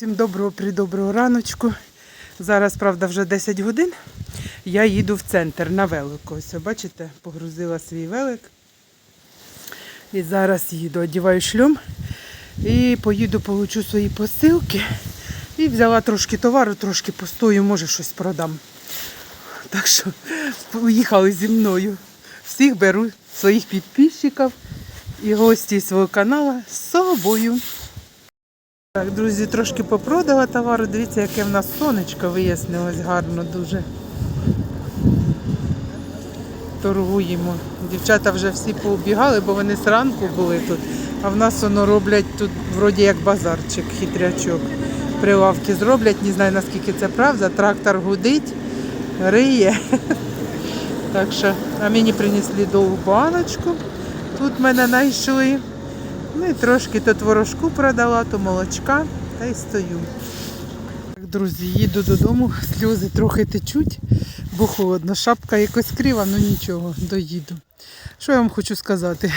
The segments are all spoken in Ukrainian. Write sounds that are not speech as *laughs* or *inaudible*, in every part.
Всім доброго придоброго раночку. Зараз, правда, вже 10 годин. Я їду в центр на велику. Ось, бачите, погрузила свій велик. І зараз їду, одіваю шльом і поїду, получу свої посилки. І взяла трошки товару, трошки постою, може щось продам. Так що поїхали зі мною. Всіх беру своїх підписчиків і гості свого каналу з собою. Так, друзі, трошки попродала товару. Дивіться, яке в нас сонечко вияснилось гарно дуже. Торгуємо. Дівчата вже всі поубігали, бо вони зранку були тут. А в нас воно роблять тут вроді як базарчик, хитрячок. Прилавки зроблять, не знаю наскільки це правда. Трактор гудить, риє. Так що, а мені принесли довгу баночку. Тут мене знайшли. Ну і трошки то творожку продала, то молочка, та й стою. Так, друзі, їду додому, сльози трохи течуть, бо холодно. Шапка якось крива, ну нічого, доїду. Що я вам хочу сказати?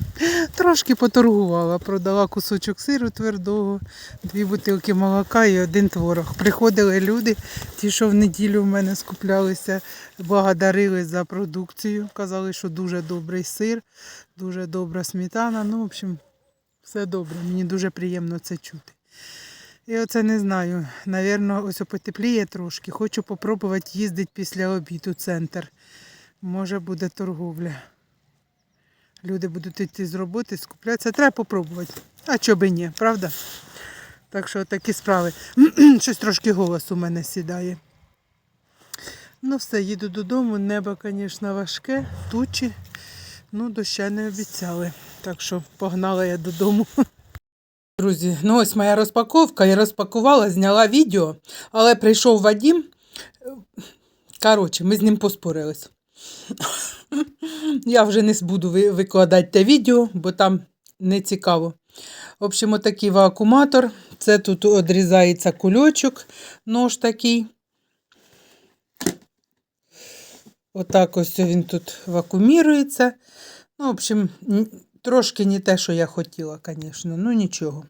*laughs* Трошки поторгувала, продала кусочок сиру твердого, дві бутилки молока і один творог. Приходили люди, ті, що в неділю в мене скуплялися, благодарили за продукцію. Казали, що дуже добрий сир, дуже добра сметана. Ну, в общем, все добре. Мені дуже приємно це чути. І оце не знаю. Навірно, ось потепліє трошки. Хочу попробувати їздити після обіду в центр. Може буде торговля. Люди будуть йти з роботи, скуплятися. Треба попробувати. А чого би ні, правда? Так що такі справи. *clears throat* Щось трошки голос у мене сідає. Ну все, їду додому. Небо, звісно, важке, тучі. Ну, доща не обіцяли. Так що погнала я додому. *laughs* Друзі, ну ось моя розпаковка. Я розпакувала, зняла відео, але прийшов Вадім. Коротше, ми з ним поспорились. *laughs* Я вже не буду викладати те відео, бо там не цікаво. В общем, отакий вакууматор. Це тут відрізається кульочок, нож такий. Отак ось він тут вакуумірується. Ну, в общем, трошки не те, що я хотіла, звісно. Ну нічого.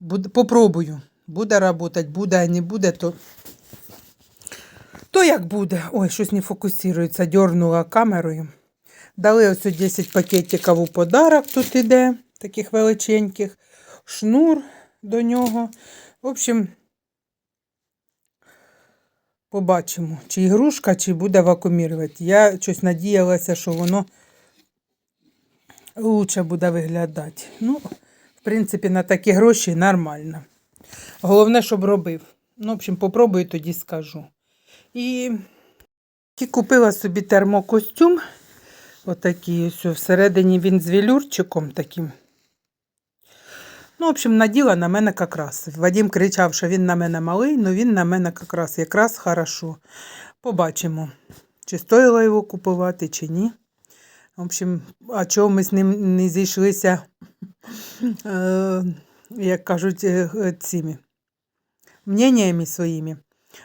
Буде, попробую. Буде працювати, буде, а не буде, то. То як буде. Ой, щось не фокусується. Дьорнула камерою. Дали ось 10 пакетиків у подарок тут іде, таких величеньких. Шнур до нього. В общем, побачимо, чи ігрушка, чи буде вакуумірувати. Я щось надіялася, що воно лучше буде виглядати. Ну, в принципі, на такі гроші нормально. Головне, щоб робив. Ну, в общем, попробую тоді скажу. І і купила собі термокостюм. Отакий ось всередині він з велюрчиком таким. Ну, в общем, наділа на мене якраз. Вадим кричав, що він на мене малий, але він на мене якраз, якраз хорошо. Побачимо, чи стоїло його купувати, чи ні. В общем, а чого ми з ним не зійшлися, е, як кажуть, е, е, цими мненнями своїми.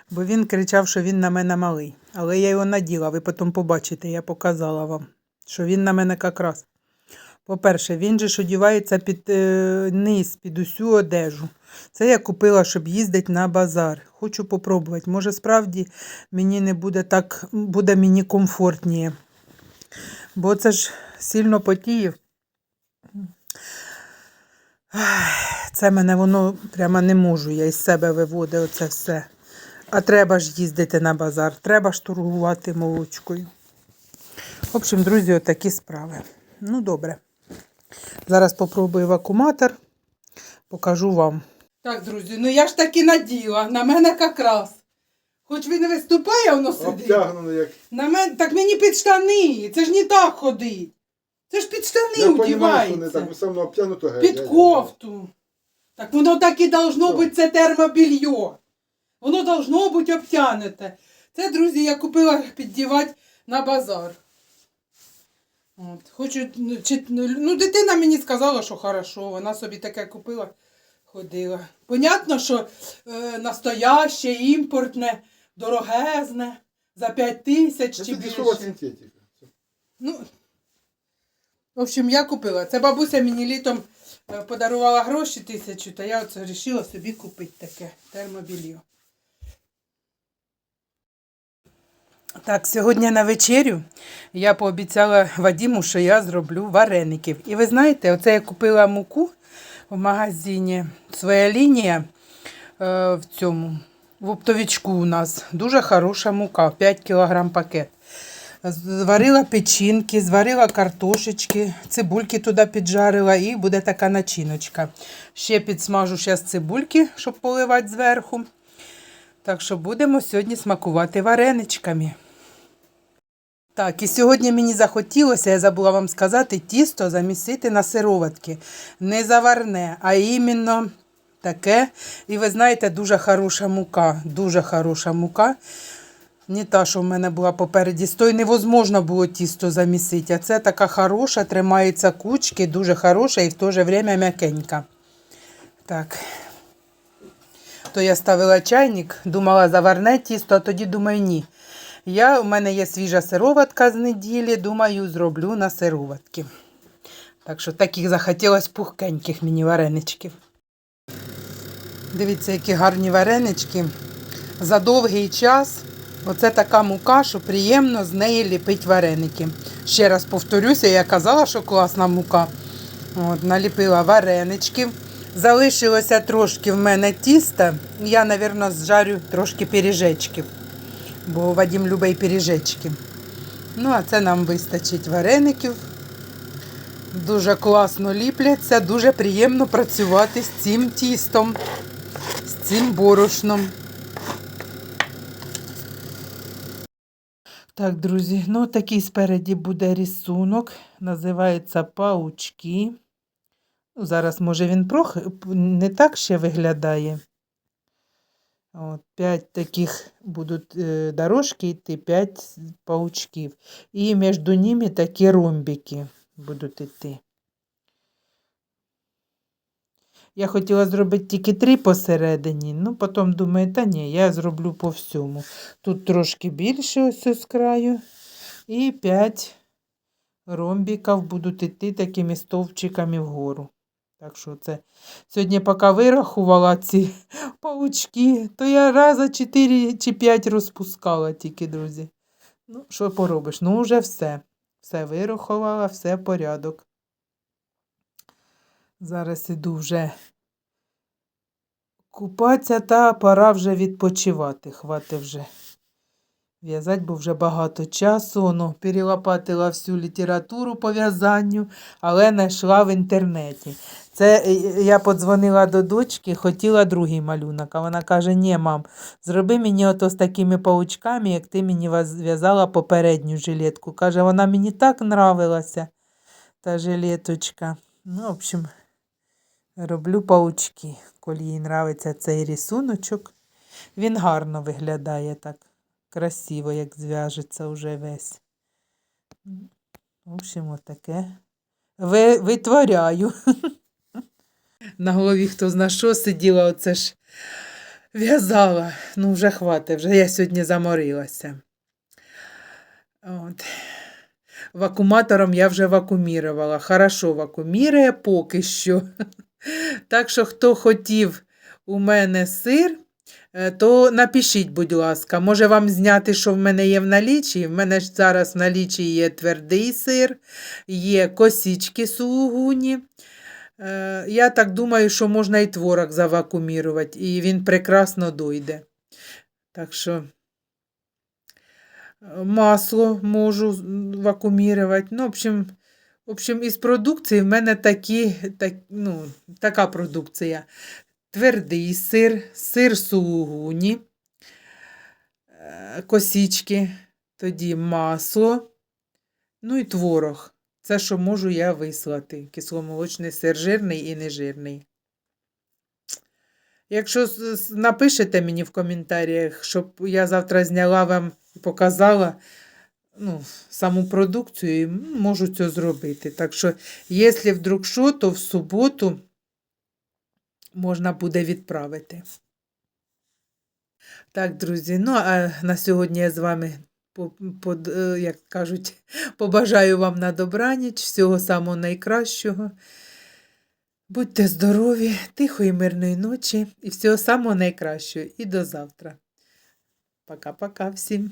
Бо він кричав, що він на мене малий. Але я його наділа, ви потім побачите, я показала вам, що він на мене якраз. По-перше, він же ж одівається під е, низ, під усю одежу. Це я купила, щоб їздити на базар. Хочу попробувати. Може, справді мені не буде так, буде мені комфортніше. Бо це ж сильно потіє. Це мене воно прямо не можу. Я із себе виводить оце все. А треба ж їздити на базар, треба ж торгувати молочкою. В общем, друзі, отакі справи. Ну, добре. Зараз попробую вакууматор, покажу вам. Так, друзі, ну я ж таки наділа, на мене якраз. Хоч він не виступає, воно сидить. Обтягнено як. На мен... Так мені під штани. Це ж не так ходить. Це ж під штани Я розумію, що не одівається. так, все одно обтягнуто. геть, Під геть. кофту. Так воно так і должно Що? бути, це термобільйо. Воно должно бути обтянуте. Це, друзі, я купила піддівати на базар. От. Хочу, ну, чи, ну, дитина мені сказала, що хорошо, вона собі таке купила, ходила. Понятно, що е, настояще, імпортне, дорогезне, за 5 тисяч чи більше. синтетика. Ну, в общем, я купила. Це бабуся мені літом е, подарувала гроші тисячу, то я оце вирішила собі купити таке термобільйо. Так, сьогодні на вечерю я пообіцяла Вадіму, що я зроблю вареників. І ви знаєте, оце я купила муку в магазині. Своя лінія е, в цьому, в оптовичку у нас. Дуже хороша мука, 5 кг пакет. Зварила печінки, зварила картошечки, цибульки туди піджарила і буде така начиночка. Ще підсмажу зараз цибульки, щоб поливати зверху. Так що будемо сьогодні смакувати вареничками. Так, і сьогодні мені захотілося, я забула вам сказати, тісто замісити на сироватки. Не заварне, а іменно таке. І ви знаєте, дуже хороша мука. Дуже хороша мука. Не та, що в мене була попереді. З тої невозможно було тісто замісити. А це така хороша, тримається кучки, дуже хороша і в то же время м'якенька. Так. То я ставила чайник, думала заварне тісто, а тоді думаю, ні. Я, у мене є свіжа сироватка з неділі, думаю, зроблю на сироватки. Так що таких захотілося пухкеньких мені вареничків. Дивіться, які гарні варенички. За довгий час оце така мука, що приємно з неї ліпить вареники. Ще раз повторюся, я казала, що класна мука. От, наліпила вареничків. Залишилося трошки в мене тіста. Я, мабуть, зжарю трошки пиріжечків, бо Вадим любить пиріжечки. Ну, а це нам вистачить вареників. Дуже класно ліпляться, дуже приємно працювати з цим тістом, з цим борошном. Так, друзі, ну такий спереді буде рисунок. Називається паучки. Ну, зараз, може, він не так ще виглядає. От, п'ять таких будуть е, дорожки йти, п'ять паучків. І між ними такі ромбики будуть йти. Я хотіла зробити тільки три посередині, ну потім думаю, та ні, я зроблю по всьому. Тут трошки більше ось з краю. І п'ять ромбиків будуть йти такими стовпчиками вгору. Так що це сьогодні, поки вирахувала ці *laughs* паучки, то я раза 4 чи 5 розпускала тільки, друзі. Ну, що поробиш? Ну, вже все. Все вирахувала, все порядок. Зараз іду вже купатися, та пора вже відпочивати. Хвати вже в'язати, бо вже багато часу. Ну, перелопатила всю літературу по в'язанню, але знайшла в інтернеті. Це е, я подзвонила до дочки, хотіла другий малюнок, а вона каже: ні, мам, зроби мені ото з такими паучками, як ти мені в'язала попередню жилетку. Каже, вона мені так нравилася, та жилеточка. Ну, в общем, роблю паучки, коли їй нравиться цей рисуночок. Він гарно виглядає так красиво, як зв'яжеться вже весь. В общем, отаке. Ви, витворяю. *laughs* На голові хто зна що сиділа, оце ж в'язала. Ну, вже хватить, вже я сьогодні заморилася. От. Вакууматором я вже вакуумірувала. Хорошо вакуумірує поки що. *laughs* Так що, хто хотів у мене сир, то напишіть, будь ласка, може вам зняти, що в мене є в налічі. В мене ж зараз в налічі є твердий сир, є косічки сулугуні. Е, Я так думаю, що можна і творог завакуумірувати, і він прекрасно дойде. Так що е, масло можу вакуумірувати. Ну, в общем, в общем, із продукції в мене такі, так, ну, така продукція. Твердий сир, сир сулугуні, е, косічки, тоді масло, ну і творог. Це, що можу я вислати. Кисломолочний сир жирний і нежирний. Якщо напишете мені в коментарях, щоб я завтра зняла вам і показала ну, саму продукцію, можу це зробити. Так що, якщо вдруг що, то в суботу можна буде відправити. Так, друзі, ну а на сьогодні я з вами, по- е, як кажуть, *laughs* побажаю вам на добраніч, всього самого найкращого. Будьте здорові, тихої, мирної ночі і всього самого найкращого. І до завтра. Пока-пока всім.